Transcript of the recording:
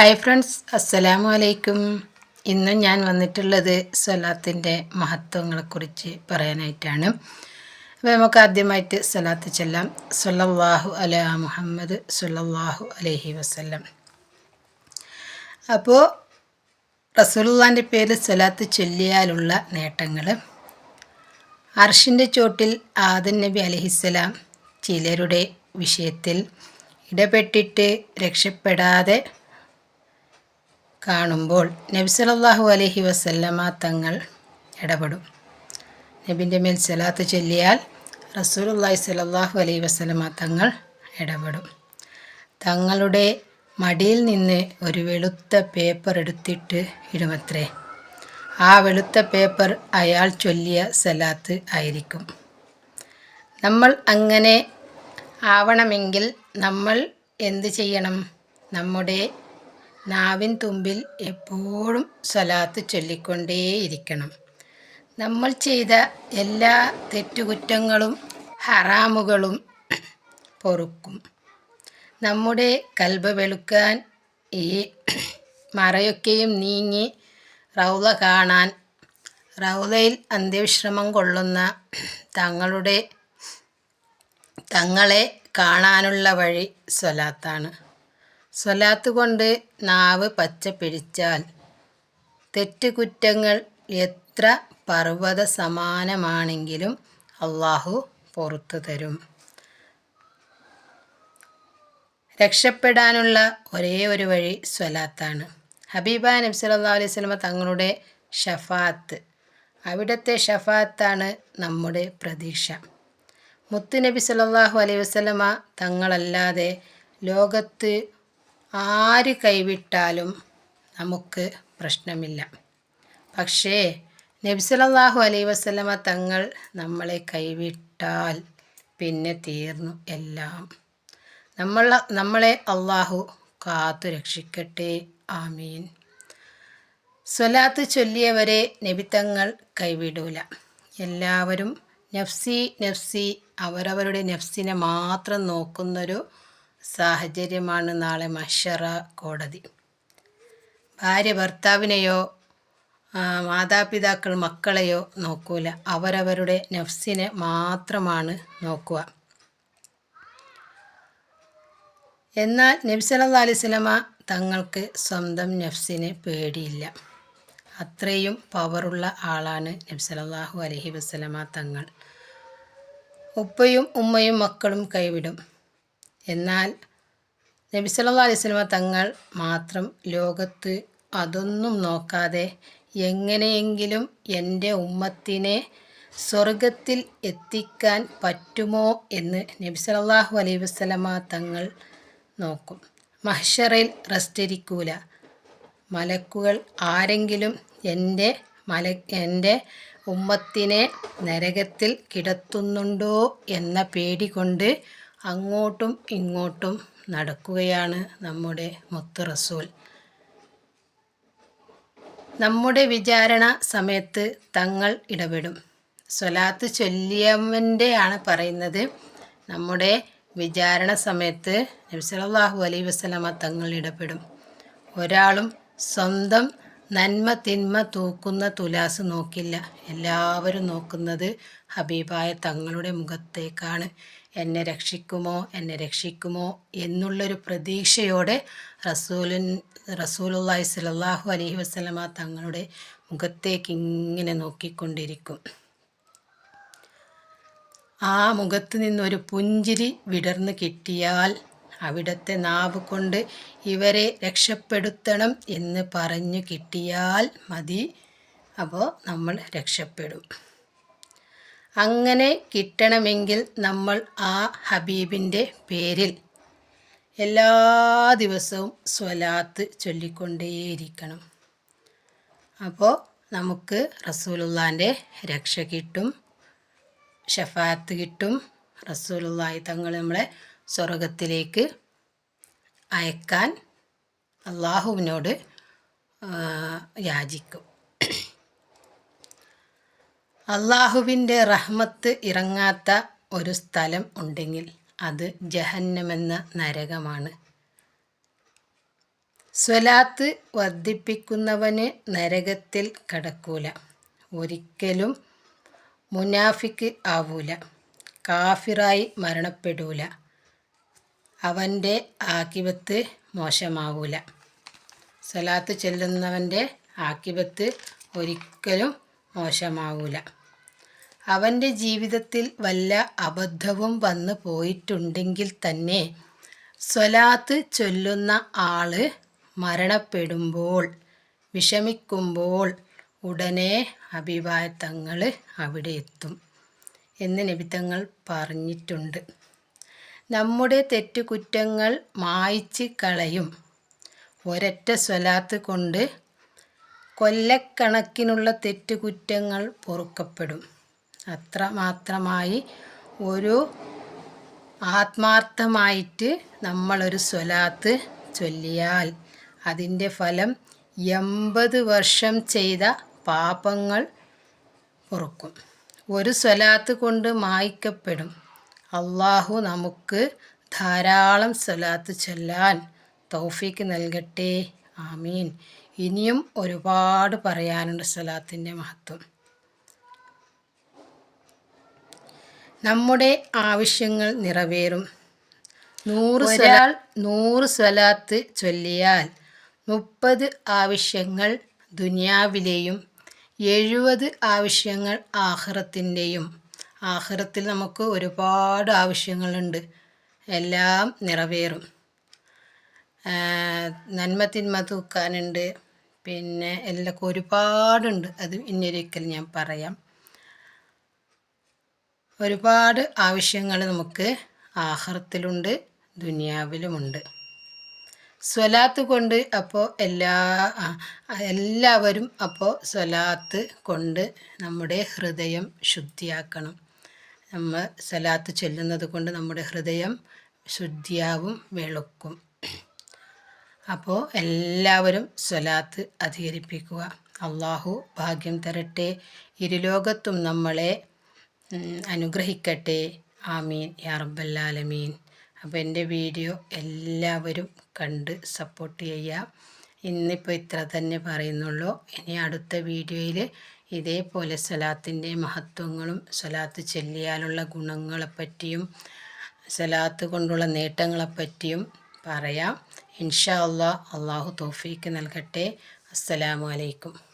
Hi friends അസ്സലാമു അലൈക്കും ഇന്ന് ഞാൻ വന്നിട്ടുള്ളത് സ്വലാത്തിന്റെ മഹത്വങ്ങളെക്കുറിച്ച് പറയാനായിട്ടാണ്. അപ്പോൾ നമുക്ക് ആദ്യമായിട്ട് സ്വലാത്ത് ചെല്ലാം. സൊല്ലാഹു അല മുഹമ്മദ് സൊല്ലാഹു അലഹി വസല്ലം. അപ്പോൾ റസൂലുള്ളാന്റെ പേര് സ്വലാത്ത് ചൊല്ലിയാലുള്ള നേട്ടങ്ങൾ അർഷിന്റെ ചോട്ടിൽ ആദൻ നബി അലഹിസ്സലാം ചിലരുടെ വിഷയത്തിൽ ഇടപെട്ടിട്ട് രക്ഷപ്പെടാതെ കാണുമ്പോൾ നബി സല്ലല്ലാഹു അലൈഹി വസല്ലമ തങ്ങൾ ഇടപെടും. നബിന്റെ മേൽ സലാത്ത് ചൊല്ലിയാൽ റസൂലുള്ളാഹി സലാഹു അലൈഹി വസല്ലമ തങ്ങൾ ഇടപെടും. തങ്ങളുടെ മടിയിൽ നിന്ന് ഒരു വെളുത്ത പേപ്പർ എടുത്തിട്ട് ഇടുമത്രേ. ആ വെളുത്ത പേപ്പർ അയാൾ ചൊല്ലിയ സലാത്ത് ആയിരിക്കും. നമ്മൾ അങ്ങനെ ആവണമെങ്കിൽ നമ്മൾ എന്ത് ചെയ്യണം? നമ്മുടെ നാവിൻ തുമ്പിൽ എപ്പോഴും സ്വലാത്ത് ചൊല്ലിക്കൊണ്ടേയിരിക്കണം. നമ്മൾ ചെയ്ത എല്ലാ തെറ്റുകുറ്റങ്ങളും ഹറാമുകളും പൊറുക്കും. നമ്മുടെ കൽബ് വെളുക്കാൻ ഈ മറയൊക്കെയും നീങ്ങി റൗള കാണാൻ റൗളയിൽ അന്ത്യവിശ്രമം കൊള്ളുന്ന തങ്ങളുടെ തങ്ങളെ കാണാനുള്ള വഴി സ്വലാത്താണ്. സ്വലാത്ത് കൊണ്ട് നാവ് പച്ച പിടിച്ചാൽ തെറ്റുകുറ്റങ്ങൾ എത്ര പർവത സമാനമാണെങ്കിലും അള്ളാഹു പുറത്തു തരും. രക്ഷപ്പെടാനുള്ള ഒരേ ഒരു വഴി സ്വലാത്താണ്. ഹബീബ നബി സല്ലല്ലാഹു അലൈഹി സ്വലമ തങ്ങളുടെ ഷഫാത്ത്. അവിടുത്തെ ഷഫാത്താണ് നമ്മുടെ പ്രതീക്ഷ. മുത്ത് നബി സല്ലല്ലാഹു അലൈഹി വസല്ലമ തങ്ങളല്ലാതെ ലോകത്ത് ആര് കൈവിട്ടാലും നമുക്ക് പ്രശ്നമില്ല. പക്ഷേ നബി അലൈ വസ്ലമ തങ്ങൾ നമ്മളെ കൈവിട്ടാൽ പിന്നെ തീർന്നു എല്ലാം. നമ്മൾ നമ്മളെ അള്ളാഹു കാത്തു രക്ഷിക്കട്ടെ. ആമീൻ. സ്വലാത്ത് ചൊല്ലിയവരെ നബിത്തങ്ങൾ കൈവിടൂല. എല്ലാവരും നഫ്സി നഫ്സി അവരവരുടെ നഫ്സിനെ മാത്രം നോക്കുന്നൊരു സാഹചര്യമാണ് നാളെ മഷറ കോടതി. ഭാര്യ ഭർത്താവിനെയോ മാതാപിതാക്കൾ മക്കളെയോ നോക്കൂല. അവരവരുടെ നഫ്സിനെ മാത്രമാണ് നോക്കുക. എന്നാൽ നബി സല്ലല്ലാഹു അലൈഹി വസല്ലമ തങ്ങൾക്ക് സ്വന്തം നഫ്സിനെ പേടിയില്ല. അത്രയും പവറുള്ള ആളാണ് നബി അലഹി വസ്ലമ തങ്ങൾ. ഉപ്പയും ഉമ്മയും മക്കളും കൈവിടും. എന്നാൽ നബി സല്ലല്ലാഹു അലൈഹി സ്വലമ തങ്ങൾ മാത്രം ലോകത്ത് അതൊന്നും നോക്കാതെ എങ്ങനെയെങ്കിലും എന്റെ ഉമ്മത്തിനെ സ്വർഗത്തിൽ എത്തിക്കാൻ പറ്റുമോ എന്ന് നബി സല്ലല്ലാഹു അലൈഹി വസ്ലമ തങ്ങൾ നോക്കും. മഹ്ഷറയിൽ റെസ്റ്റിരിക്കൂല. മലക്കുകൾ ആരെങ്കിലും എന്റെ മല എന്റെ ഉമ്മത്തിനെ നരകത്തിൽ കിടത്തുന്നുണ്ടോ എന്ന പേടി കൊണ്ട് അങ്ങോട്ടും ഇങ്ങോട്ടും നടക്കുകയാണ് നമ്മുടെ മുത്തു റസൂൽ. നമ്മുടെ വിചാരണ സമയത്ത് തങ്ങൾ ഇടപെടും. സ്വലാത്ത് ചൊല്ലിയമ്മന്റെ ആണ് പറയുന്നത്. നമ്മുടെ വിചാരണ സമയത്ത് നബി സല്ലല്ലാഹു അലൈഹി വസല്ലമ തങ്ങൾ ഇടപെടും. ഒരാളും സ്വന്തം നന്മ തിന്മ തൂക്കുന്ന തുലാസ് നോക്കില്ല. എല്ലാവരും നോക്കുന്നത് ഹബീബായ തങ്ങളുടെ മുഖത്തേക്കാണ്. എന്നെ രക്ഷിക്കുമോ? എന്നെ രക്ഷിക്കുമോ? എന്നുള്ളൊരു പ്രതീക്ഷയോടെ റസൂലിൻ റസൂലുള്ളാഹി സ്വല്ലല്ലാഹു അലൈഹി വസ്ലമ തങ്ങളുടെ മുഖത്തേക്ക് ഇങ്ങനെ നോക്കിക്കൊണ്ടിരിക്കും. ആ മുഖത്ത് നിന്നൊരു പുഞ്ചിരി വിടർന്ന് കിട്ടിയാൽ അവിടത്തെ നാവ് കൊണ്ട് ഇവരെ രക്ഷപ്പെടുത്തണം എന്ന് പറഞ്ഞു കിട്ടിയാൽ മതി. അപ്പോൾ നമ്മൾ രക്ഷപ്പെടും. അങ്ങനെ കിട്ടണമെങ്കിൽ നമ്മൾ ആ ഹബീബിന്റെ പേരിൽ എല്ലാ ദിവസവും സ്വലാത്ത് ചൊല്ലിക്കൊണ്ടേയിരിക്കണം. അപ്പോൾ നമുക്ക് റസൂലുള്ളാന്റെ രക്ഷ കിട്ടും ഷഫാത്ത് കിട്ടും. റസൂലുള്ളാഹി തങ്ങൾ നമ്മളെ സ്വർഗത്തിലേക്ക് അയക്കാൻ അള്ളാഹുവിനോട് യാചിക്കും. അള്ളാഹുവിന്റെ റഹ്മത്ത് ഇറങ്ങാത്ത ഒരു സ്ഥലം ഉണ്ടെങ്കിൽ അത് ജഹന്നമെന്ന നരകമാണ്. സ്വലാത്ത് വർദ്ധിപ്പിക്കുന്നവന് നരകത്തിൽ കടക്കൂല. ഒരിക്കലും മുനാഫിക്ക് ആവൂല. കാഫിറായി മരണപ്പെടൂല. അവന്റെ ആക്കിബത്ത് മോശമാവൂല സ്വലാത്ത് ചെല്ലുന്നവന്റെ ആക്കിബത്ത് ഒരിക്കലും മോശമാവൂല അവന്റെ ജീവിതത്തിൽ വല്ല അബദ്ധവും വന്നു പോയിട്ടുണ്ടെങ്കിൽ തന്നെ സ്വലാത്ത് ചൊല്ലുന്ന ആൾ മരണപ്പെടുമ്പോൾ വിഷമിക്കുമ്പോൾ ഉടനെ അഭിവായത്തങ്ങൾ അവിടെ എത്തും എന്ന് നിബിത്തങ്ങൾ പറഞ്ഞിട്ടുണ്ട്. നമ്മുടെ തെറ്റുകുറ്റങ്ങൾ മായ്ച്ച് കളയും ഒരൊറ്റ സ്വലാത്ത് കൊണ്ട് കൊല്ലക്കണക്കിനുള്ള തെറ്റുകുറ്റങ്ങൾ പൊറുക്കപ്പെടും. അത്രമാത്രമായി ഒരു ആത്മാർത്ഥമായിട്ട് നമ്മളൊരു സ്വലാത്ത് ചൊല്ലിയാൽ അതിന്റെ ഫലം എൺപത് വർഷം ചെയ്ത പാപങ്ങൾ പൊറുക്കും. ഒരു സ്വലാത്ത് കൊണ്ട് മായ്ക്കപ്പെടും. അള്ളാഹു നമുക്ക് ധാരാളം സ്വലാത്ത് ചൊല്ലാൻ തൗഫീക്ക് നൽകട്ടെ. ആമീൻ. ഇനിയും ഒരുപാട് പറയാനുണ്ട് സ്വലാത്തിന്റെ മഹത്വം. നമ്മുടെ ആവശ്യങ്ങൾ നിറവേറും. നൂറ് ഒരാൾ നൂറ് സ്വലാത്ത് ചൊല്ലിയാൽ മുപ്പത് ആവശ്യങ്ങൾ ദുനിയാവിലെയും എഴുപത് ആവശ്യങ്ങൾ ആഹ്റത്തിന്റെയും ആഹ്റത്തിൽ നമുക്ക് ഒരുപാട് ആവശ്യങ്ങളുണ്ട്. എല്ലാം നിറവേറും. നന്മ തിന്മ തൂക്കാനുണ്ട്. പിന്നെ എല്ലാം ഒരുപാടുണ്ട്. അത് ഇന്നൊരിക്കൽ ഞാൻ പറയാം. ഒരുപാട് ആവശ്യങ്ങൾ നമുക്ക് ആഹ്റത്തിലുണ്ട് ദുനിയാവിലുമുണ്ട്. സ്വലാത്ത് കൊണ്ട് അപ്പോൾ എല്ലാ എല്ലാവരും അപ്പോൾ സ്വലാത്ത് കൊണ്ട് നമ്മുടെ ഹൃദയം ശുദ്ധിയാക്കണം. നമ്മൾ സലാത്ത് ചൊല്ലുന്നത് കൊണ്ട് നമ്മുടെ ഹൃദയം ശുദ്ധിയാവും വെളുക്കും. അപ്പോൾ എല്ലാവരും സ്വലാത്ത് അധികരിപ്പിക്കുക. അള്ളാഹു ഭാഗ്യം തരട്ടെ. ഇരുലോകത്തും നമ്മളെ അനുഗ്രഹിക്കട്ടെ. ആമീൻ. യാ റബ്ബല്ലാലമീൻ. അപ്പോൾ എന്റെ വീഡിയോ എല്ലാവരും കണ്ട് സപ്പോർട്ട് ചെയ്യുക. ഇന്നിപ്പോൾ ഇത്ര തന്നെ പറയുന്നുള്ളൂ. ഇനി അടുത്ത വീഡിയോയിൽ ഇതേപോലെ സ്വലാത്തിന്റെ മഹത്വങ്ങളും സ്വലാത്ത് ചെല്ലിയാലുള്ള ഗുണങ്ങളെപ്പറ്റിയും സലാത്ത് കൊണ്ടുള്ള നേട്ടങ്ങളെപ്പറ്റിയും പറയാം. ഇൻഷാ അള്ളാഹ് അള്ളാഹു തോഫീക്ക് നൽകട്ടെ. അസ്സലാമു അലൈക്കും.